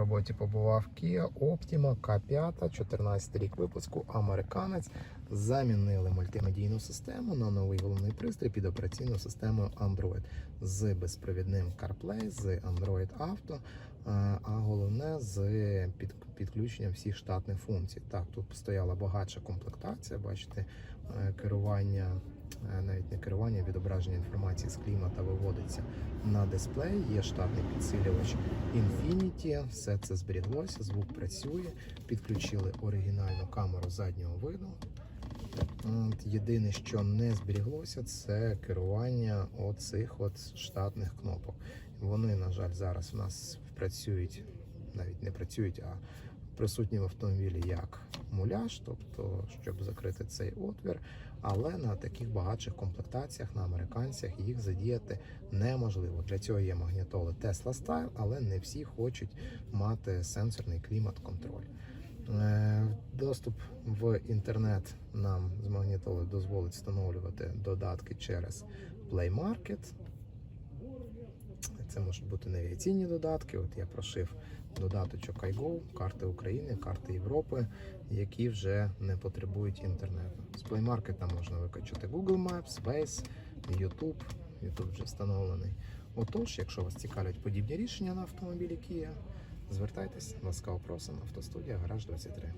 роботі побував Kia Optima K5, 14 рік випуску, американець. Замінили мультимедійну систему на новий головний пристрій під операційною системою Android з безпровідним CarPlay, з Android Auto, е, а головне з підключенням всіх штатних функцій. Так, тут стояла багатша комплектація, бачите, е, керування. Е, Навіть не керування, відображення інформації з клімата виводиться на дисплей. Є штатний підсилювач Infinity, все це зберіглося, звук працює. Підключили оригінальну камеру заднього виду. От, єдине, що не зберіглося, це керування оцих от штатних кнопок. Вони, на жаль, зараз у нас працюють, навіть не працюють, а присутні в автомобілі як муляж, тобто щоб закрити цей отвір. Але на таких багатших комплектаціях на американцях їх задіяти неможливо. Для цього є магнітоли Tesla Style, але не всі хочуть мати сенсорний клімат-контроль. Е, Доступ в інтернет нам з магнітоли дозволить встановлювати додатки через Play Market. Це можуть бути навігаційні додатки. От я прошив додаточок iGo, карти України, карти Європи, які вже не потребують інтернету. З Market можна викачати Google Maps, Waze, YouTube. YouTube вже встановлений. Отож, якщо вас цікавлять подібні рішення на автомобілі Kia, звертайтесь, ласкаво просимо, автостудія Гараж 23.